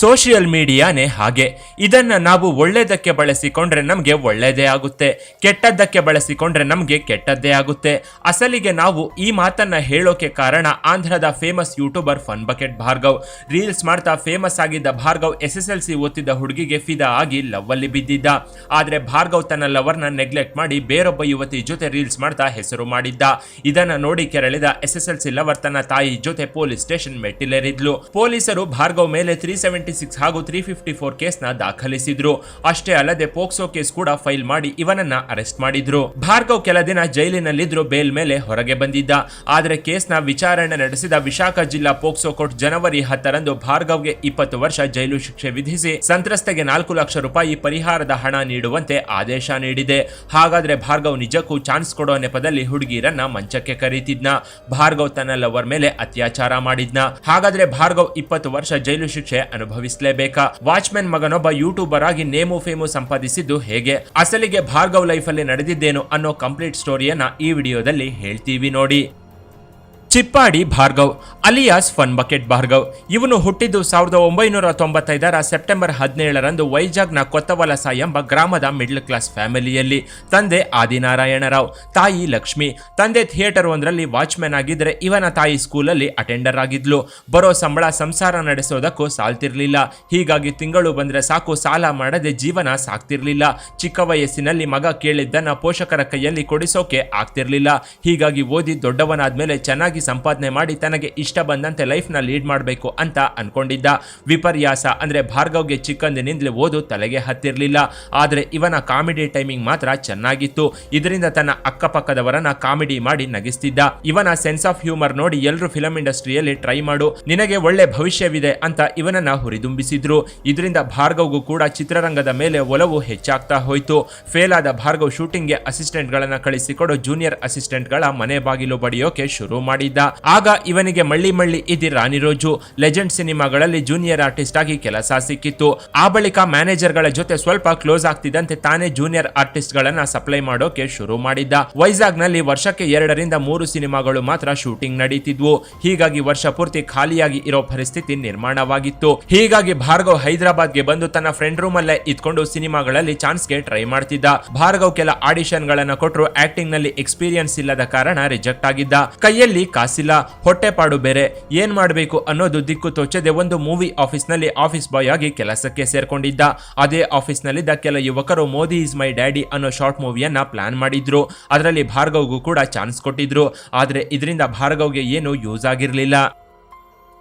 Social ಮೀಡಿಯಾನೇ ಹಾಗೆ. ಇದನ್ನು ನಾವು ಒಳ್ಳೆಯದಕ್ಕೆ ಬಳಸಿಕೊಂಡ್ರೆ ನಮಗೆ ಒಳ್ಳೆಯದೇ ಆಗುತ್ತೆ. ಕೆಟ್ಟದ್ದಕ್ಕೆ ಬಳಸಿಕೊಂಡ್ರೆ ನಮಗೆ ಕೆಟ್ಟದ್ದೇ ಆಗುತ್ತೆ. ಅಸಲಿಗೆ ನಾವು ಈ ಮಾತನ್ನು ಹೇಳೋಕೆ ಕಾರಣ ಆಂಧ್ರದ famous YouTuber fun bucket Bhargav. Reels ಮಾಡ್ತಾ ಫೇಮಸ್ ಆಗಿದ್ದ Bhargav S S L C ಓದ್ತಿದ್ದ ಹುಡುಗಿಗೆ ಫಿದಾ ಆಗಿ ಲವ್ ಅಲ್ಲಿ ಬಿದ್ದಿದ್ದ. ಆದರೆ ಭಾರ್ಗವ್ ತನ್ನ ಲವರ್ನ ನೆಗ್ಲೆಕ್ಟ್ ಮಾಡಿ ಬೇರೊಬ್ಬ ಯುವತಿ ಜೊತೆ ರೀಲ್ಸ್ ಮಾಡ್ತಾ ಹೆಸರು ಮಾಡಿದ್ದ. ಇದನ್ನು ನೋಡಿ ಕೆರಳಿದ S S L C lover ತನ್ನ ತಾಯಿ ಜೊತೆ ಪೊಲೀಸ್ ಸ್ಟೇಷನ್ ಮೆಟ್ಟಿಲೇರಿದ್ಲು. ಪೊಲೀಸರು ಭಾರ್ಗವ್ ಮೇಲೆ ತ್ರೀ ಸೆವೆಂಟಿ ಸಿಕ್ಸ್ ಹಾಗೂ ತ್ರೀ ಫಿಫ್ಟಿ ಫೋರ್ ಕೇಸ್ನ ದಾಖಲಿಸಿದ್ರು. ಅಷ್ಟೇ ಅಲ್ಲದೆ ಪೋಕ್ಸೋ ಕೇಸ್ ಕೂಡ ಫೈಲ್ ಮಾಡಿ ಇವನನ್ನ ಅರೆಸ್ಟ್ ಮಾಡಿದ್ರು. ಭಾರ್ಗವ್ ಕೆಲ ದಿನ ಜೈಲಿನಲ್ಲಿದ್ರು, ಬೇಲ್ ಮೇಲೆ ಹೊರಗೆ ಬಂದಿದ್ದ. ಆದ್ರೆ ಕೇಸ್ನ ವಿಚಾರಣೆ ನಡೆಸಿದ ವಿಶಾಖ ಜಿಲ್ಲಾ ಪೋಕ್ಸೋ ಕೋರ್ಟ್ ಜನವರಿ ಹತ್ತರಂದು ಭಾರ್ಗವ್ಗೆ ಇಪ್ಪತ್ತು ವರ್ಷ ಜೈಲು ಶಿಕ್ಷೆ ವಿಧಿಸಿ ಸಂತ್ರಸ್ತೆಗೆ ನಾಲ್ಕು ಲಕ್ಷ ರೂಪಾಯಿ ಪರಿಹಾರದ ಹಣ ನೀಡುವಂತೆ ಆದೇಶ ನೀಡಿದೆ. ಹಾಗಾದ್ರೆ ಭಾರ್ಗವ್ ನಿಜಕ್ಕೂ ಚಾನ್ಸ್ ಕೊಡೋ ನೆಪದಲ್ಲಿ ಹುಡುಗಿರನ್ನ ಮಂಚಕ್ಕೆ ಕರೀತಿದ್ನ. ಭಾರ್ಗವ್ ತನ್ನ ಲವರ್ ಮೇಲೆ ಅತ್ಯಾಚಾರ ಮಾಡಿದ್ನ. ಹಾಗಾದ್ರೆ ಭಾರ್ಗವ್ ಇಪ್ಪತ್ತು ವರ್ಷ ಜೈಲು ಶಿಕ್ಷೆ ಅನುಭವಿಸಲೇಬೇಕಾ? ವಾಚ್ಮನ್ ಮಗನೊಬ್ಬ ಯೂಟ್ಯೂಬರ್ ಆಗಿ ನೇಮು ಫೇಮು ಸಂಪಾದಿಸಿದ್ದು ಹೇಗೆ? ಅಸಲಿಗೆ ಭಾರ್ಗವ್ ಲೈಫ್ ಅಲ್ಲಿ ನಡೆದಿದ್ದೇನು ಅನ್ನೋ ಕಂಪ್ಲೀಟ್ ಸ್ಟೋರಿಯನ್ನ ಈ ವಿಡಿಯೋದಲ್ಲಿ ಹೇಳ್ತೀವಿ ನೋಡಿ. Chippadi Bhargav, alias fun bucket Bhargav. ಇವನು ಹುಟ್ಟಿದ್ದು ಸಾವಿರದ ಒಂಬೈನೂರ ತೊಂಬತ್ತೈದರ ಸೆಪ್ಟೆಂಬರ್ ಹದಿನೇಳರಂದು ವೈಜಾಗ್ನ ಕೊತ್ತವಲಸ ಎಂಬ ಗ್ರಾಮದ ಮಿಡ್ಲ್ ಕ್ಲಾಸ್ ಫ್ಯಾಮಿಲಿಯಲ್ಲಿ. ತಂದೆ ಆದಿನಾರಾಯಣರಾವ್, ತಾಯಿ ಲಕ್ಷ್ಮಿ. ತಂದೆ ಥಿಯೇಟರ್ ಒಂದರಲ್ಲಿ ವಾಚ್ಮ್ಯಾನ್ ಆಗಿದ್ರೆ ಇವನ ತಾಯಿ ಸ್ಕೂಲಲ್ಲಿ ಅಟೆಂಡರ್ ಆಗಿದ್ಲು. ಬರೋ ಸಂಬಳ ಸಂಸಾರ ನಡೆಸೋದಕ್ಕೂ ಸಾಲ್ತಿರ್ಲಿಲ್ಲ. ಹೀಗಾಗಿ ತಿಂಗಳು ಬಂದ್ರೆ ಸಾಕು, ಸಾಲ ಮಾಡದೆ ಜೀವನ ಸಾಕ್ತಿರ್ಲಿಲ್ಲ. ಚಿಕ್ಕ ವಯಸ್ಸಿನಲ್ಲಿ ಮಗ ಕೇಳಿದ್ದನ್ನ ಪೋಷಕರ ಕೈಯಲ್ಲಿ ಕೊಡಿಸೋಕೆ ಆಗ್ತಿರ್ಲಿಲ್ಲ. ಹೀಗಾಗಿ ಓದಿ ದೊಡ್ಡವನಾದ ಮೇಲೆ ಚೆನ್ನಾಗಿ ಸಂಪಾದನೆ ಮಾಡಿ ತನಗೆ ಇಷ್ಟ ಬಂದಂತೆ ಲೈಫ್ನ ಲೀಡ್ ಮಾಡಬೇಕು ಅಂತ ಅನ್ಕೊಂಡಿದ್ದ ವಿಪರ್ಯಾಸ ಅಂದ್ರೆ ಭಾರ್ಗವ್ಗೆ ಚಿಕ್ಕಂದಿನಿಂದಲೇ ಓದು ತಲೆಗೆ ಹತ್ತಿರಲಿಲ್ಲ. ಆದ್ರೆ ಇವನ ಕಾಮಿಡಿ ಟೈಮಿಂಗ್ ಮಾತ್ರ ಚೆನ್ನಾಗಿತ್ತು. ಇದರಿಂದ ತನ್ನ ಅಕ್ಕಪಕ್ಕದವರನ್ನ ಕಾಮಿಡಿ ಮಾಡಿ ನಗಿಸ್ತಿದ್ದ. ಇವನ ಸೆನ್ಸ್ ಆಫ್ ಹ್ಯೂಮರ್ ನೋಡಿ ಎಲ್ಲರೂ ಫಿಲಂ ಇಂಡಸ್ಟ್ರಿಯಲ್ಲಿ ಟ್ರೈ ಮಾಡು. ನಿನಗೆ ಒಳ್ಳೆ ಭವಿಷ್ಯವಿದೆ ಅಂತ ಇವನನ್ನ ಹುರಿದುಂಬಿಸಿದ್ರು. ಇದರಿಂದ ಭಾರ್ಗವ್ಗೂ ಕೂಡ ಚಿತ್ರರಂಗದ ಮೇಲೆ ಒಲವು ಹೆಚ್ಚಾಗ್ತಾ ಹೋಯ್ತು. ಫೇಲ್ ಆದ ಭಾರ್ಗವ್ ಶೂಟಿಂಗ್ಗೆ ಅಸಿಸ್ಟೆಂಟ್ಗಳನ್ನ ಕಳಿಸಿಕೊಡು ಜೂನಿಯರ್ ಅಸಿಸ್ಟೆಂಟ್ಗಳ ಮನೆ ಬಾಗಿಲು ಬಡಿಯೋಕೆ ಶುರು ಮಾಡಿದ್ದ ಆಗ ಇವನಿಗೆ ಮಳ್ಳಿ ಮಳ್ಳಿ ಇದಿ ರಾಣಿ ರೋಜು. ಲೆಜೆಂಡ್ ಸಿನಿಮಾಗಳಲ್ಲಿ ಜೂನಿಯರ್ ಆರ್ಟಿಸ್ಟ್ ಆಗಿ ಕೆಲಸ ಸಿಕ್ಕಿತ್ತು. ಆ ಬಳಿಕ ಮ್ಯಾನೇಜರ್ಗಳ ಜೊತೆ ಸ್ವಲ್ಪ ಕ್ಲೋಸ್ ಆಗ್ತಿದ್ದಂತೆ ತಾನೇ ಜೂನಿಯರ್ ಆರ್ಟಿಸ್ಟ್ ಗಳನ್ನ ಸಪ್ಲೈ ಮಾಡೋಕೆ ಶುರು ಮಾಡಿದ್ದ. ವೈಜಾಗ್ನಲ್ಲಿ ವರ್ಷಕ್ಕೆ ಎರಡರಿಂದ ಮೂರು ಸಿನಿಮಾಗಳು ಮಾತ್ರ ಶೂಟಿಂಗ್ ನಡೀತಿದ್ವು. ಹೀಗಾಗಿ ವರ್ಷ ಪೂರ್ತಿ ಖಾಲಿಯಾಗಿ ಇರೋ ಪರಿಸ್ಥಿತಿ ನಿರ್ಮಾಣವಾಗಿತ್ತು. ಹೀಗಾಗಿ ಭಾರ್ಗವ್ ಹೈದರಾಬಾದ್ಗೆ ಬಂದು ತನ್ನ ಫ್ರೆಂಡ್ ರೂಮ್ ಅಲ್ಲೇ ಇದ್ಕೊಂಡು ಸಿನಿಮಾಗಳಲ್ಲಿ ಚಾನ್ಸ್ಗೆ ಟ್ರೈ ಮಾಡ್ತಿದ್ದ. ಭಾರ್ಗವ್ ಕೆಲ ಆಡಿಷನ್ ಗಳನ್ನ ಕೊಟ್ಟರು ಆಕ್ಟಿಂಗ್ನಲ್ಲಿ ಎಕ್ಸ್ಪೀರಿಯನ್ಸ್ ಇಲ್ಲದ ಕಾರಣ ರಿಜೆಕ್ಟ್ ಆಗಿದ್ದ. ಕೈಯಲ್ಲಿ ಕಾಸಿಲ್ಲ ಹೊಟ್ಟೆಪಾಡು ಬೇರೆ. ಏನ್ ಮಾಡಬೇಕು ಅನ್ನೋದು ದಿಕ್ಕು ತೋಚದೆ ಒಂದು ಮೂವಿ ಆಫೀಸ್ನಲ್ಲಿ ಆಫೀಸ್ ಬಾಯ್ ಆಗಿ ಕೆಲಸಕ್ಕೆ ಸೇರ್ಕೊಂಡಿದ್ದ. ಅದೇ ಆಫೀಸ್ನಲ್ಲಿದ್ದ ಕೆಲ ಯುವಕರು, ಮೋದಿ ಇಸ್ ಮೈ ಡ್ಯಾಡಿ ಅನ್ನೋ ಶಾರ್ಟ್ ಮೂವಿಯನ್ನ ಪ್ಲಾನ್ ಮಾಡಿದ್ರು. ಅದರಲ್ಲಿ ಭಾರ್ಗವ್ಗೂ ಕೂಡ ಚಾನ್ಸ್ ಕೊಟ್ಟಿದ್ರು. ಆದ್ರೆ ಇದರಿಂದ ಭಾರ್ಗವ್ಗೆ ಏನು ಯೂಸ್ ಆಗಿರ್ಲಿಲ್ಲ.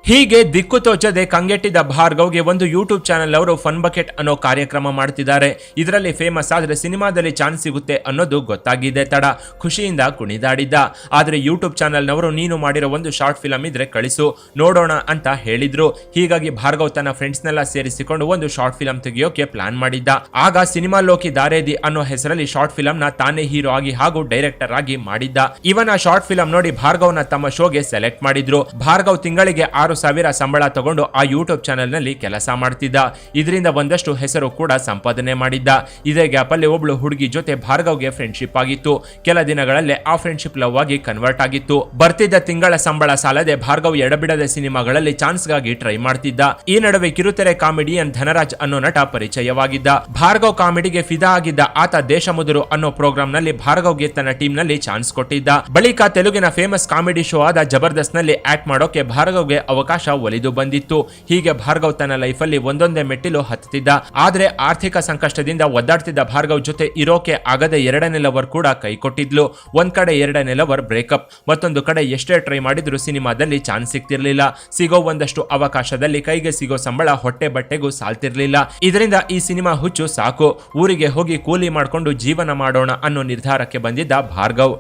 ಹೀಗೆ ದಿಕ್ಕು ತೋಚದೆ ಕಂಗೆಟ್ಟಿದ್ದ ಭಾರ್ಗವ್ಗೆ ಒಂದು ಯೂಟ್ಯೂಬ್ ಚಾನೆಲ್ ಅವರು ಫನ್ ಬಕೆಟ್ ಅನ್ನೋ ಕಾರ್ಯಕ್ರಮ ಮಾಡ್ತಿದ್ದಾರೆ. ಇದರಲ್ಲಿ ಫೇಮಸ್ ಆದರೆ ಸಿನಿಮಾದಲ್ಲಿ ಚಾನ್ಸ್ ಸಿಗುತ್ತೆ ಅನ್ನೋದು ಗೊತ್ತಾಗಿದೆ. ತಡ, ಖುಷಿಯಿಂದ ಕುಣಿದಾಡಿದ್ದ. ಆದರೆ ಯೂಟ್ಯೂಬ್ ಚಾನೆಲ್ನವರು ನೀನು ಮಾಡಿರೋ ಒಂದು ಶಾರ್ಟ್ ಫಿಲಮ್ ಇದ್ರೆ ಕಳಿಸು, ನೋಡೋಣ ಅಂತ ಹೇಳಿದ್ರು. ಹೀಗಾಗಿ ಭಾರ್ಗವ್ ತನ್ನ ಫ್ರೆಂಡ್ಸ್ನೆಲ್ಲ ಸೇರಿಸಿಕೊಂಡು ಒಂದು ಶಾರ್ಟ್ ಫಿಲಂ ತೆಗೆಯೋಕೆ ಪ್ಲಾನ್ ಮಾಡಿದ್ದ. ಆಗ ಸಿನಿಮಾ ಲೋಕಿ ದಾರೇದಿ ಅನ್ನೋ ಹೆಸರಲ್ಲಿ ಶಾರ್ಟ್ ಫಿಲಂನ ತಾನೇ ಹೀರೋ ಆಗಿ ಹಾಗೂ ಡೈರೆಕ್ಟರ್ ಆಗಿ ಮಾಡಿದ್ದ. ಇವನ ಶಾರ್ಟ್ ಫಿಲಂ ನೋಡಿ ಭಾರ್ಗವ್ನ ತಮ್ಮ ಶೋಗೆ ಸೆಲೆಕ್ಟ್ ಮಾಡಿದ್ರು. ಭಾರ್ಗವ್ ತಿಂಗಳಿಗೆ ಆರು ಸಾವಿರ ಸಂಬಳ ತಗೊಂಡು ಆ ಯೂಟ್ಯೂಬ್ ಚಾನೆಲ್ನಲ್ಲಿ ಕೆಲಸ ಮಾಡ್ತಿದ್ದ. ಇದರಿಂದ ಒಂದಷ್ಟು ಹೆಸರು ಕೂಡ ಸಂಪಾದನೆ ಮಾಡಿದ್ದ. ಇದೇ ಗ್ಯಾಪ್ ಅಲ್ಲಿ ಒಬ್ಳು ಹುಡುಗಿ ಜೊತೆ ಭಾರ್ಗವ್ಗೆ ಫ್ರೆಂಡ್ಶಿಪ್ ಆಗಿತ್ತು. ಕೆಲ ದಿನಗಳಲ್ಲೇ ಆ ಫ್ರೆಂಡ್ಶಿಪ್ ಲವ್ ಆಗಿ ಕನ್ವರ್ಟ್ ಆಗಿತ್ತು. ಬರ್ತಿದ್ದ ತಿಂಗಳ ಸಂಬಳ ಸಾಲದೆ ಭಾರ್ಗವ್ ಎಡಬಿಡದ ಸಿನಿಮಾಗಳಲ್ಲಿ ಚಾನ್ಸ್ಗಾಗಿ ಟ್ರೈ ಮಾಡ್ತಿದ್ದ. ಈ ನಡುವೆ ಕಿರುತೆರೆ ಕಾಮಿಡಿಯನ್ ಧನರಾಜ್ ಅನ್ನೋ ನಟ ಪರಿಚಯವಾಗಿದ್ದ. ಭಾರ್ಗವ್ ಕಾಮಿಡಿಗೆ ಫಿದಾ ಆಗಿದ್ದ ಆತ ದೇಶಮುದುರು ಅನ್ನೋ ಪ್ರೋಗ್ರಾಮ್ನಲ್ಲಿ ಭಾರ್ಗವ್ಗೆ ತನ್ನ ಟೀಮ್ನಲ್ಲಿ ಚಾನ್ಸ್ ಕೊಟ್ಟಿದ್ದ. ಬಳಿಕ ತೆಲುಗಿನ ಫೇಮಸ್ ಕಾಮಿಡಿ ಶೋ ಆದ ಜಬರ್ದಸ್ತ್ನಲ್ಲಿ ಆಕ್ಟ್ ಮಾಡೋಕೆ ಭಾರ್ಗವ್ಗೆ ಅವಕಾಶ ಒಲಿದು ಬಂದಿತ್ತು. ಹೀಗೆ ಭಾರ್ಗವ್ ತನ್ನ ಲೈಫಲ್ಲಿ ಒಂದೊಂದೇ ಮೆಟ್ಟಿಲು ಹತ್ತುತ್ತಿದ್ದ. ಆದ್ರೆ ಆರ್ಥಿಕ ಸಂಕಷ್ಟದಿಂದ ಒದ್ದಾಡ್ತಿದ್ದ ಭಾರ್ಗವ್ ಜೊತೆ ಇರೋಕೆ ಆಗದೆ ಎರಡನೇ ಲವರ್ ಕೂಡ ಕೈ ಕೊಟ್ಟಿದ್ಲು. ಒಂದ್ ಕಡೆ ಎರಡನೇ ಲವರ್ ಬ್ರೇಕಪ್ ಮತ್ತೊಂದು ಕಡೆ ಎಷ್ಟೇ ಟ್ರೈ ಮಾಡಿದ್ರು ಸಿನಿಮಾದಲ್ಲಿ ಚಾನ್ಸ್ ಸಿಗ್ತಿರ್ಲಿಲ್ಲ. ಸಿಗೋ ಒಂದಷ್ಟು ಅವಕಾಶದಲ್ಲಿ ಕೈಗೆ ಸಿಗೋ ಸಂಬಳ ಹೊಟ್ಟೆ ಬಟ್ಟೆಗೂ ಸಾಲ್ತಿರ್ಲಿಲ್ಲ. ಇದರಿಂದ ಈ ಸಿನಿಮಾ ಹುಚ್ಚು ಸಾಕು. ಊರಿಗೆ ಹೋಗಿ ಕೂಲಿ ಮಾಡ್ಕೊಂಡು ಜೀವನ ಮಾಡೋಣ ಅನ್ನೋ ನಿರ್ಧಾರಕ್ಕೆ ಬಂದಿದ್ದ ಭಾರ್ಗವ್.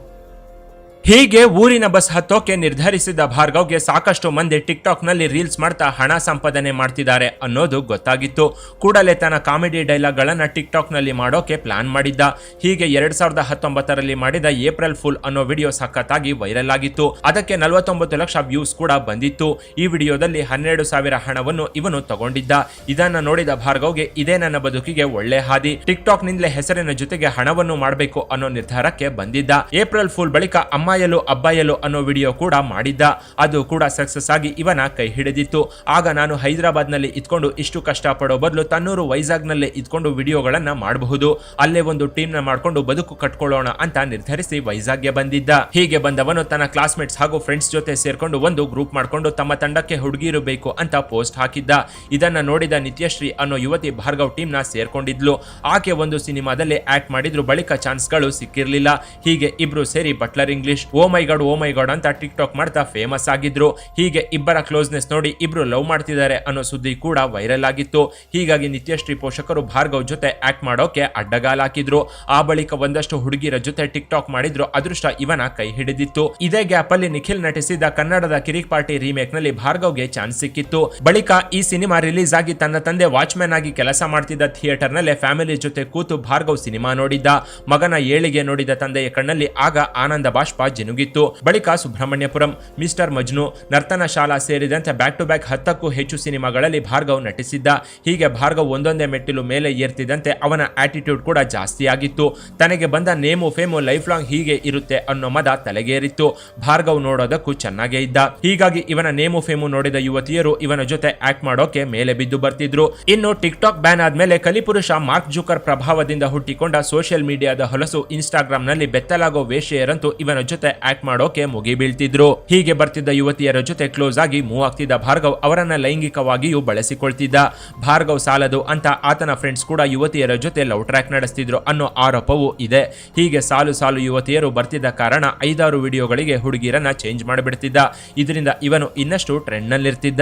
ಹೀಗೆ ಊರಿನ ಬಸ್ ಹತ್ತೋಕೆ ನಿರ್ಧರಿಸಿದ ಭಾರ್ಗವ್ಗೆ ಸಾಕಷ್ಟು ಮಂದಿ ಟಿಕ್ ಟಾಕ್ನಲ್ಲಿ ರೀಲ್ಸ್ ಮಾಡ್ತಾ ಹಣ ಸಂಪಾದನೆ ಮಾಡ್ತಿದ್ದಾರೆ ಅನ್ನೋದು ಗೊತ್ತಾಗಿತ್ತು. ಕೂಡಲೇ ತನ್ನ ಕಾಮಿಡಿ ಡೈಲಾಗ್ ಗಳನ್ನ ಟಿಕ್ ಟಾಕ್ನಲ್ಲಿ ಮಾಡೋಕೆ ಪ್ಲಾನ್ ಮಾಡಿದ್ದ. ಹೀಗೆ ಎರಡ್ ಸಾವಿರದ ಹತ್ತೊಂಬತ್ತರಲ್ಲಿ ಮಾಡಿದ ಏಪ್ರಿಲ್ ಫುಲ್ ಅನ್ನೋ ವಿಡಿಯೋ ಸಖತ್ತಾಗಿ ವೈರಲ್ ಆಗಿತ್ತು. ಅದಕ್ಕೆ ನಲವತ್ತೊಂಬತ್ತು ಲಕ್ಷ ವ್ಯೂಸ್ ಕೂಡ ಬಂದಿತ್ತು. ಈ ವಿಡಿಯೋದಲ್ಲಿ ಹನ್ನೆರಡು ಸಾವಿರ ಹಣವನ್ನು ಇವನು ತಗೊಂಡಿದ್ದ. ಇದನ್ನ ನೋಡಿದ ಭಾರ್ಗವ್ಗೆ ಇದೇ ನನ್ನ ಬದುಕಿಗೆ ಒಳ್ಳೆ ಹಾದಿ. ಟಿಕ್ ಟಾಕ್ ನಿಂದಲೇ ಹೆಸರಿನ ಜೊತೆಗೆ ಹಣವನ್ನು ಮಾಡಬೇಕು ಅನ್ನೋ ನಿರ್ಧಾರಕ್ಕೆ ಬಂದಿದ್ದ. ಏಪ್ರಿಲ್ ಫುಲ್ ಬಳಿಕ ಅಮ್ಮ ಅಮ್ಮಾಯಲು ಅಬ್ಬಾಯಲು ಅನ್ನೋ ವಿಡಿಯೋ ಕೂಡ ಮಾಡಿದ್ದ. ಅದು ಕೂಡ ಸಕ್ಸಸ್ ಆಗಿ ಇವನ ಕೈ ಹಿಡಿದಿತ್ತು. ಆಗ ನಾನು ಹೈದರಾಬಾದ್ನಲ್ಲಿ ಇದ್ಕೊಂಡು ಇಷ್ಟು ಕಷ್ಟಪಡೋ ಬದಲು ತನ್ನೂರು ವೈಜಾಗ್ನಲ್ಲೇ ಇದ್ಕೊಂಡು ವಿಡಿಯೋಗಳನ್ನ ಮಾಡಬಹುದು. ಅಲ್ಲೇ ಒಂದು ಟೀಮ್ನ ಮಾಡ್ಕೊಂಡು ಬದುಕು ಕಟ್ಕೊಳ್ಳೋಣ ಅಂತ ನಿರ್ಧರಿಸಿ ವೈಜಾಗ್ಗೆ ಬಂದಿದ್ದ. ಹೀಗೆ ಬಂದವನು ತನ್ನ ಕ್ಲಾಸ್ಮೇಟ್ಸ್ ಹಾಗೂ ಫ್ರೆಂಡ್ಸ್ ಜೊತೆ ಸೇರ್ಕೊಂಡು ಒಂದು ಗ್ರೂಪ್ ಮಾಡ್ಕೊಂಡು ತಮ್ಮ ತಂಡಕ್ಕೆ ಹುಡುಗಿರು ಬೇಕು ಅಂತ ಪೋಸ್ಟ್ ಹಾಕಿದ್ದ. ಇದನ್ನ ನೋಡಿದ ನಿತ್ಯಶ್ರೀ ಅನ್ನೋ ಯುವತಿ ಭಾರ್ಗವ್ ಟೀಮ್ನ ಸೇರ್ಕೊಂಡಿದ್ಲು. ಆಕೆ ಒಂದು ಸಿನಿಮಾದಲ್ಲಿ ಆಕ್ಟ್ ಮಾಡಿದ್ರು, ಬಳಿಕ ಚಾನ್ಸ್ಗಳು ಸಿಕ್ಕಿರಲಿಲ್ಲ. ಹೀಗೆ ಇಬ್ರು ಸೇರಿ butler English oh my god, oh my god ಅಂತ ಟಿಕ್ ಟಾಕ್ ಮಾಡ್ತಾ ಫೇಮಸ್ ಆಗಿದ್ರು. ಹೀಗೆ ಇಬ್ಬರ ಕ್ಲೋಸ್ನೆಸ್ ನೋಡಿ ಇಬ್ರು ಲವ್ ಮಾಡ್ತಿದ್ದಾರೆ ಅನ್ನೋ ಸುದ್ದಿ ಕೂಡ ವೈರಲ್ ಆಗಿತ್ತು. ಹೀಗಾಗಿ ನಿತ್ಯಶ್ರೀ ಪೋಷಕರು ಭಾರ್ಗವ್ ಜೊತೆ ಆಕ್ಟ್ ಮಾಡೋಕೆ ಅಡ್ಡಗಾಲ ಹಾಕಿದ್ರು. ಆ ಬಳಿಕ ಒಂದಷ್ಟು ಹುಡುಗಿರ ಜೊತೆ ಟಿಕ್ ಟಾಕ್ ಮಾಡಿದ್ರು. ಅದೃಷ್ಟ ಇವನ ಕೈ ಹಿಡಿದಿತ್ತು. ಇದೇ ಗ್ಯಾಪ್ ಅಲ್ಲಿ ನಿಖಿಲ್ ನಟಿಸಿದ ಕನ್ನಡದ ಕಿರಿಕ್ ಪಾರ್ಟಿ ರೀಮೇಕ್ನಲ್ಲಿ ಭಾರ್ಗವ್ಗೆ ಚಾನ್ಸ್ ಸಿಕ್ಕಿತ್ತು. ಬಳಿಕ ಈ ಸಿನಿಮಾ ರಿಲೀಸ್ ಆಗಿ ತನ್ನ ತಂದೆ ವಾಚ್ಮ್ಯಾನ್ ಆಗಿ ಕೆಲಸ ಮಾಡ್ತಿದ್ದ ಥಿಯೇಟರ್ ನಲ್ಲೇ ಫ್ಯಾಮಿಲಿ ಜೊತೆ ಕೂತು ಭಾರ್ಗವ್ ಸಿನಿಮಾ ನೋಡಿದ್ದ. ಮಗನ ಏಳಿಗೆ ನೋಡಿದ ತಂದೆಯ ಕಣ್ಣಲ್ಲಿ ಆಗ ಆನಂದ ಬಾಷ್ಪ ಜಿನುಗಿತ್ತು. ಬಳಿಕ ಸುಬ್ರಹ್ಮಣ್ಯಪುರಂ ಮಿಸ್ಟರ್ ಮಜ್ನು ನರ್ತನ ಶಾಲಾ ಸೇರಿದಂತೆ ಬ್ಯಾಕ್ ಟು ಬ್ಯಾಕ್ ಹತ್ತಕ್ಕೂ ಹೆಚ್ಚು ಸಿನಿಮಾಗಳಲ್ಲಿ ಭಾರ್ಗವ್ ನಟಿಸಿದ್ದ. ಹೀಗೆ ಭಾರ್ಗವ್ ಒಂದೊಂದೇ ಮೆಟ್ಟಿಲು ಮೇಲೆ ಏರ್ತಿದಂತೆ ಅವನ ಆಟಿಟ್ಯೂಡ್ ಕೂಡ ಜಾಸ್ತಿ ಆಗಿತ್ತು ತನಗೆ ಬಂದ ನೇಮು ಫೇಮು ಲೈಫ್ ಲಾಂಗ್ ಹೀಗೆ ಇರುತ್ತೆ ಅನ್ನೋ ಮದ ತಲೆಗೇರಿತ್ತು. ಭಾರ್ಗವ್ ನೋಡೋದಕ್ಕೂ ಚೆನ್ನಾಗೇ ಇದ್ದ. ಹೀಗಾಗಿ ಇವನ ನೇಮು ಫೇಮು ನೋಡಿದ ಯುವತಿಯರು ಇವನ ಜೊತೆ ಆಕ್ಟ್ ಮಾಡೋಕೆ ಮೇಲೆ ಬಿದ್ದು ಬರ್ತಿದ್ರು. ಇನ್ನು ಟಿಕ್ ಟಾಕ್ ಬ್ಯಾನ್ ಆದ್ಮೇಲೆ ಕಲಿಪುರುಷ ಮಾರ್ಕ್ ಜೂಕರ್ ಪ್ರಭಾವದಿಂದ ಹುಟ್ಟಿಕೊಂಡ ಸೋಷಿಯಲ್ ಮೀಡಿಯಾದ ಹೊಲಸು ಇನ್ಸ್ಟಾಗ್ರಾಮ್ನಲ್ಲಿ ಬೆತ್ತಲಾಗೋ ವೇಷೆಯರಂತೂ ಇವನ ಜೊತೆ ಆಕ್ಟ್ ಮಾಡೋಕೆ ಮುಗಿ ಬೀಳ್ತಿದ್ರು. ಹೀಗೆ ಬರ್ತಿದ್ದ ಯುವತಿಯರ ಜೊತೆ ಕ್ಲೋಸ್ ಆಗಿ ಮೂವ್ ಆಗ್ತಿದ್ದ ಭಾರ್ಗವ್ ಅವರನ್ನ ಲೈಂಗಿಕವಾಗಿಯೂ ಬಳಸಿಕೊಳ್ತಿದ್ದ. ಭಾರ್ಗವ್ ಸಾಲದು ಅಂತ ಆತನ ಫ್ರೆಂಡ್ಸ್ ಕೂಡ ಯುವತಿಯರ ಜೊತೆ ಲವ್ ಟ್ರ್ಯಾಕ್ ನಡೆಸ್ತಿದ್ರು ಅನ್ನೋ ಆರೋಪವೂ ಇದೆ. ಹೀಗೆ ಸಾಲು ಸಾಲು ಯುವತಿಯರು ಬರ್ತಿದ್ದ ಕಾರಣ ಐದಾರು ವಿಡಿಯೋಗಳಿಗೆ ಹುಡುಗಿರನ್ನ ಚೇಂಜ್ ಮಾಡಿಬಿಡ್ತಿದ್ದ. ಇದರಿಂದ ಇವನು ಇನ್ನಷ್ಟು ಟ್ರೆಂಡ್ನಲ್ಲಿರ್ತಿದ್ದ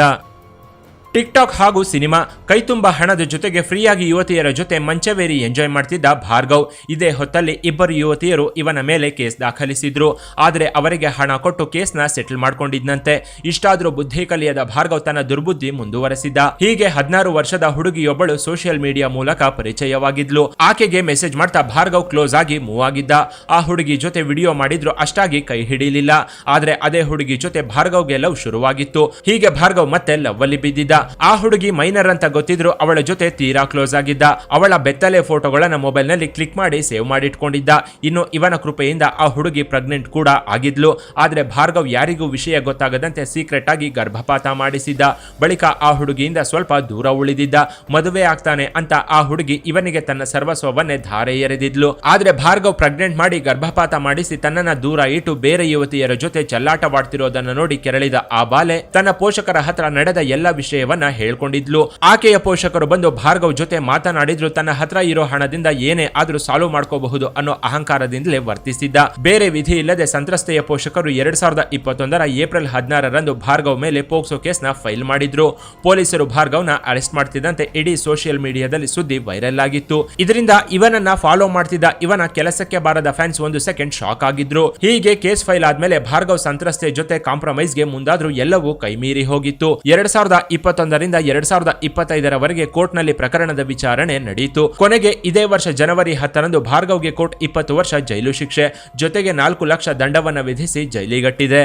ಟಿಕ್ ಟಾಕ್ ಹಾಗೂ ಸಿನಿಮಾ ಕೈತುಂಬ ಹಣದ ಜೊತೆಗೆ ಫ್ರೀಯಾಗಿ ಯುವತಿಯರ ಜೊತೆ ಮಂಚವೇರಿ ಎಂಜಾಯ್ ಮಾಡ್ತಿದ್ದ ಭಾರ್ಗವ್. ಇದೇ ಹೊತ್ತಲ್ಲಿ ಇಬ್ಬರು ಯುವತಿಯರು ಇವನ ಮೇಲೆ ಕೇಸ್ ದಾಖಲಿಸಿದ್ರು. ಆದರೆ ಅವರಿಗೆ ಹಣ ಕೊಟ್ಟು ಕೇಸ್ನ ಸೆಟಲ್ ಮಾಡ್ಕೊಂಡಿದ್ನಂತೆ. ಇಷ್ಟಾದರೂ ಬುದ್ಧಿ ಕಲಿಯದ ಭಾರ್ಗವ್ ತನ್ನ ದುರ್ಬುದ್ಧಿ ಮುಂದುವರೆಸಿದ್ದ. ಹೀಗೆ ಹದಿನಾರು ವರ್ಷದ ಹುಡುಗಿಯೊಬ್ಬಳು ಸೋಷಿಯಲ್ ಮೀಡಿಯಾ ಮೂಲಕ ಪರಿಚಯವಾಗಿದ್ಲು. ಆಕೆಗೆ ಮೆಸೇಜ್ ಮಾಡ್ತಾ ಭಾರ್ಗವ್ ಕ್ಲೋಸ್ ಆಗಿ ಮೂವ್ ಆಗಿದ್ದ. ಆ ಹುಡುಗಿ ಜೊತೆ ವಿಡಿಯೋ ಮಾಡಿದ್ರು ಅಷ್ಟಾಗಿ ಕೈ ಹಿಡಿಲಿಲ್ಲ. ಆದರೆ ಅದೇ ಹುಡುಗಿ ಜೊತೆ ಭಾರ್ಗವ್ಗೆ ಲವ್ ಶುರುವಾಗಿತ್ತು. ಹೀಗೆ ಭಾರ್ಗವ್ ಮತ್ತೆ ಲವ್ ಅಲ್ಲಿ ಬಿದ್ದಿದ್ದ. ಆ ಹುಡುಗಿ ಮೈನರ್ ಅಂತ ಗೊತ್ತಿದ್ರು ಅವಳ ಜೊತೆ ತೀರಾ ಕ್ಲೋಸ್ ಆಗಿದ್ದ. ಅವಳ ಬೆತ್ತಲೆ ಫೋಟೋಗಳನ್ನ ಮೊಬೈಲ್ನಲ್ಲಿ ಕ್ಲಿಕ್ ಮಾಡಿ ಸೇವ್ ಮಾಡಿಟ್ಕೊಂಡಿದ್ದ. ಇನ್ನು ಇವನ ಕೃಪೆಯಿಂದ ಆ ಹುಡುಗಿ ಪ್ರೆಗ್ನೆಂಟ್ ಕೂಡ ಆಗಿದ್ಲು. ಆದ್ರೆ ಭಾರ್ಗವ್ ಯಾರಿಗೂ ವಿಷಯ ಗೊತ್ತಾಗದಂತೆ ಸೀಕ್ರೆಟ್ ಆಗಿ ಗರ್ಭಪಾತ ಮಾಡಿಸಿದ್ದ. ಬಳಿಕ ಆ ಹುಡುಗಿಯಿಂದ ಸ್ವಲ್ಪ ದೂರ ಉಳಿದಿದ್ದ. ಮದುವೆ ಆಗ್ತಾನೆ ಅಂತ ಆ ಹುಡುಗಿ ಇವನಿಗೆ ತನ್ನ ಸರ್ವಸ್ವವನ್ನೇ ಧಾರೆ ಎರೆದಿದ್ಲು. ಆದ್ರೆ ಭಾರ್ಗವ್ ಪ್ರೆಗ್ನೆಂಟ್ ಮಾಡಿ ಗರ್ಭಪಾತ ಮಾಡಿಸಿ ತನ್ನನ್ನ ದೂರ ಇಟ್ಟು ಬೇರೆ ಯುವತಿಯರ ಜೊತೆ ಚಲ್ಲಾಟವಾಡ್ತಿರೋದನ್ನ ನೋಡಿ ಕೆರಳಿದ ಆ ಬಾಲೆ ತನ್ನ ಪೋಷಕರ ಹತ್ರ ನಡೆದ ಎಲ್ಲ ವಿಷಯವನ್ನ ಹೇಳ್ಕೊಂಡಿದ್ಲು. ಆಕೆಯ ಪೋಷಕರು ಬಂದು ಭಾರ್ಗವ್ ಜೊತೆ ಮಾತನಾಡಿದ್ರು, ತನ್ನ ಹತ್ರ ಇರೋ ಹಣದಿಂದ ಏನೇ ಆದ್ರೂ ಸಾಲ್ವ್ ಮಾಡ್ಕೋಬಹುದು ಅನ್ನೋ ಅಹಂಕಾರದಿಂದಲೇ ವರ್ತಿಸಿದ್ದ. ಬೇರೆ ವಿಧಿ ಇಲ್ಲದೆ ಸಂತ್ರಸ್ತೆಯ ಪೋಷಕರು ಎರಡ್ ಸಾವಿರದ ಇಪ್ಪತ್ತೊಂದರ ಏಪ್ರಿಲ್ ಹದಿನಾರರಂದು ಭಾರ್ಗವ್ ಮೇಲೆ ಪೋಕ್ಸೋ ಕೇಸ್ನ ಫೈಲ್ ಮಾಡಿದ್ರು. ಪೊಲೀಸರು ಭಾರ್ಗವ್ನ ಅರೆಸ್ಟ್ ಮಾಡ್ತಿದ್ದಂತೆ ಇಡೀ ಸೋಷಿಯಲ್ ಮೀಡಿಯಾದಲ್ಲಿ ಸುದ್ದಿ ವೈರಲ್ ಆಗಿತ್ತು. ಇದರಿಂದ ಇವನನ್ನ ಫಾಲೋ ಮಾಡ್ತಿದ್ದ ಇವನ ಕೆಲಸಕ್ಕೆ ಬಾರದ ಫ್ಯಾನ್ಸ್ ಒಂದು ಸೆಕೆಂಡ್ ಶಾಕ್ ಆಗಿದ್ರು. ಹೀಗೆ ಕೇಸ್ ಫೈಲ್ ಆದ್ಮೇಲೆ ಭಾರ್ಗವ್ ಸಂತ್ರಸ್ತೆ ಜೊತೆ ಕಾಂಪ್ರಮೈಸ್ಗೆ ಮುಂದಾದ್ರೂ ಎಲ್ಲವೂ ಕೈಮೀರಿ ಹೋಗಿತ್ತು. ಎರಡ್ ಸಾವಿರದ ಇಪ್ಪತ್ತೊಂದರಿಂದ ಎರಡ್ ಸಾವಿರದ ಇಪ್ಪತ್ತೈದರವರೆಗೆ ಕೋರ್ಟ್ನಲ್ಲಿ ಪ್ರಕರಣದ ವಿಚಾರಣೆ ನಡೆಯಿತು ಕೊನೆಗೆ ಇದೇ ವರ್ಷ ಜನವರಿ ಹತ್ತರಂದು ಭಾರ್ಗವ್ಗೆ ಕೋರ್ಟ್ ಇಪ್ಪತ್ತು ವರ್ಷ ಜೈಲು ಶಿಕ್ಷೆ, ಜೊತೆಗೆ ನಾಲ್ಕು ಲಕ್ಷ ದಂಡವನ್ನು ವಿಧಿಸಿ ಜೈಲಿಗಟ್ಟಿದೆ.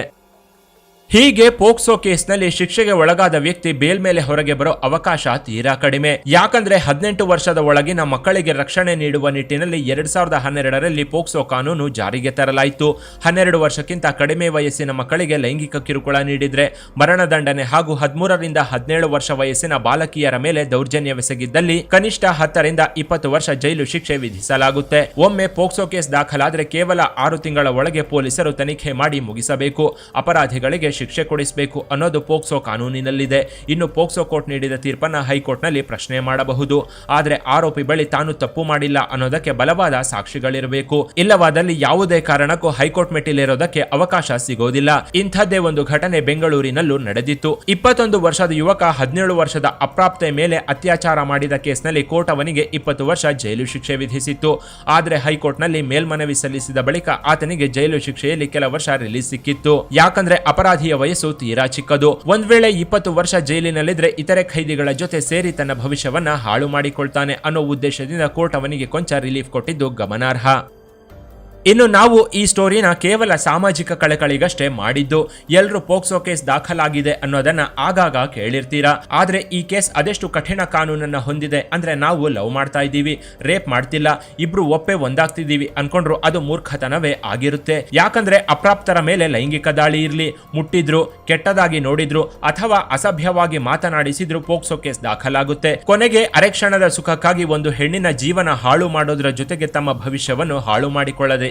ಹೀಗೆ ಪೋಕ್ಸೋ ಕೇಸ್ನಲ್ಲಿ ಶಿಕ್ಷೆಗೆ ಒಳಗಾದ ವ್ಯಕ್ತಿ ಬೇಲ್ ಮೇಲೆ ಹೊರಗೆ ಬರೋ ಅವಕಾಶ ತೀರಾ ಕಡಿಮೆ. ಯಾಕಂದ್ರೆ ಹದಿನೆಂಟು ವರ್ಷದ ಒಳಗಿನ ಮಕ್ಕಳಿಗೆ ರಕ್ಷಣೆ ನೀಡುವ ನಿಟ್ಟಿನಲ್ಲಿ ಎರಡ್ ಸಾವಿರದ ಹನ್ನೆರಡರಲ್ಲಿ ಪೋಕ್ಸೋ ಕಾನೂನು ಜಾರಿಗೆ ತರಲಾಯಿತು. ಹನ್ನೆರಡು ವರ್ಷಕ್ಕಿಂತ ಕಡಿಮೆ ವಯಸ್ಸಿನ ಮಕ್ಕಳಿಗೆ ಲೈಂಗಿಕ ಕಿರುಕುಳ ನೀಡಿದ್ರೆ ಮರಣದಂಡನೆ ಹಾಗೂ ಹದಿಮೂರರಿಂದ ಹದಿನೇಳು ವರ್ಷ ವಯಸ್ಸಿನ ಬಾಲಕಿಯರ ಮೇಲೆ ದೌರ್ಜನ್ಯವೆಸಗಿದ್ದಲ್ಲಿ ಕನಿಷ್ಠ ಹತ್ತರಿಂದ ಇಪ್ಪತ್ತು ವರ್ಷ ಜೈಲು ಶಿಕ್ಷೆ ವಿಧಿಸಲಾಗುತ್ತೆ. ಒಮ್ಮೆ ಪೋಕ್ಸೋ ಕೇಸ್ ದಾಖಲಾದರೆ ಕೇವಲ ಆರು ತಿಂಗಳ ಒಳಗೆ ಪೊಲೀಸರು ತನಿಖೆ ಮಾಡಿ ಮುಗಿಸಬೇಕು. ಅಪರಾಧಿಗಳಿಗೆ ಶಿಕ್ಷೆ ಕೊಡಿಸಬೇಕು ಅನ್ನೋದು ಪೋಕ್ಸೋ ಕಾನೂನಿನಲ್ಲಿದೆ. ಇನ್ನು ಪೋಕ್ಸೋ ಕೋರ್ಟ್ ನೀಡಿದ ತೀರ್ಪನ್ನ ಹೈಕೋರ್ಟ್ನಲ್ಲಿ ಪ್ರಶ್ನೆ ಮಾಡಬಹುದು. ಆದರೆ ಆರೋಪಿ ಬಳಿ ತಾನು ತಪ್ಪು ಮಾಡಿಲ್ಲ ಅನ್ನೋದಕ್ಕೆ ಬಲವಾದ ಸಾಕ್ಷಿಗಳಿರಬೇಕು. ಇಲ್ಲವಾದಲ್ಲಿ ಯಾವುದೇ ಕಾರಣಕ್ಕೂ ಹೈಕೋರ್ಟ್ ಮೆಟ್ಟಿಲೇರೋದಕ್ಕೆ ಅವಕಾಶ ಸಿಗೋದಿಲ್ಲ. ಇಂಥದ್ದೇ ಒಂದು ಘಟನೆ ಬೆಂಗಳೂರಿನಲ್ಲೂ ನಡೆದಿತ್ತು. ಇಪ್ಪತ್ತೊಂದು ವರ್ಷದ ಯುವಕ ಹದಿನೇಳು ವರ್ಷದ ಅಪ್ರಾಪ್ತೆ ಮೇಲೆ ಅತ್ಯಾಚಾರ ಮಾಡಿದ ಕೇಸ್ನಲ್ಲಿ ಕೋರ್ಟ್ ಅವನಿಗೆ ಇಪ್ಪತ್ತು ವರ್ಷ ಜೈಲು ಶಿಕ್ಷೆ ವಿಧಿಸಿತ್ತು. ಆದರೆ ಹೈಕೋರ್ಟ್ನಲ್ಲಿ ಮೇಲ್ಮನವಿ ಸಲ್ಲಿಸಿದ ಬಳಿಕ ಆತನಿಗೆ ಜೈಲು ಶಿಕ್ಷೆಯಲ್ಲಿ ಕೆಲ ವರ್ಷ ರಿಲೀಸ್ ಸಿಕ್ಕಿತ್ತು. ಯಾಕಂದ್ರೆ ಅಪರಾಧಿಯ ವಯಸ್ಸು ತೀರಾ ಚಿಕ್ಕದು. ಒಂದ್ ವೇಳೆ ಇಪ್ಪತ್ತು ವರ್ಷ ಜೈಲಿನಲ್ಲಿದ್ರೆ ಇತರೆ ಖೈದಿಗಳ ಜೊತೆ ಸೇರಿ ತನ್ನ ಭವಿಷ್ಯವನ್ನ ಹಾಳು ಮಾಡಿಕೊಳ್ತಾನೆ ಅನ್ನೋ ಉದ್ದೇಶದಿಂದ ಕೋರ್ಟ್ ಅವನಿಗೆ ಕೊಂಚ ರಿಲೀಫ್ ಕೊಟ್ಟಿದ್ದು ಗಮನಾರ್ಹ. ಇನ್ನು ನಾವು ಈ ಸ್ಟೋರಿನ ಕೇವಲ ಸಾಮಾಜಿಕ ಕಳಕಳಿಗಷ್ಟೇ ಮಾಡಿದ್ದು ಎಲ್ಲರೂ ಪೋಕ್ಸೋ ಕೇಸ್ ದಾಖಲಾಗಿದೆ ಅನ್ನೋದನ್ನ ಆಗಾಗ ಕೇಳಿರ್ತೀರಾ? ಆದ್ರೆ ಈ ಕೇಸ್ ಅದೆಷ್ಟು ಕಠಿಣ ಕಾನೂನನ್ನ ಹೊಂದಿದೆ ಅಂದ್ರೆ ನಾವು ಲವ್ ಮಾಡ್ತಾ ಇದ್ದೀವಿ, ರೇಪ್ ಮಾಡ್ತಿಲ್ಲ, ಇಬ್ರು ಒಪ್ಪೆ ಒಂದಾಗ್ತಿದ್ದೀವಿ ಅನ್ಕೊಂಡ್ರು ಅದು ಮೂರ್ಖತನವೇ ಆಗಿರುತ್ತೆ. ಯಾಕಂದ್ರೆ ಅಪ್ರಾಪ್ತರ ಮೇಲೆ ಲೈಂಗಿಕ ದಾಳಿ ಇರ್ಲಿ, ಮುಟ್ಟಿದ್ರು, ಕೆಟ್ಟದಾಗಿ ನೋಡಿದ್ರು ಅಥವಾ ಅಸಭ್ಯವಾಗಿ ಮಾತನಾಡಿಸಿದ್ರು ಪೋಕ್ಸೋ ಕೇಸ್ ದಾಖಲಾಗುತ್ತೆ. ಕೊನೆಗೆ ಅರೆಕ್ಷಣದ ಸುಖಕ್ಕಾಗಿ ಒಂದು ಹೆಣ್ಣಿನ ಜೀವನ ಹಾಳು ಮಾಡೋದ್ರ ಜೊತೆಗೆ ತಮ್ಮ ಭವಿಷ್ಯವನ್ನು ಹಾಳು ಮಾಡಿಕೊಳ್ಳದೆ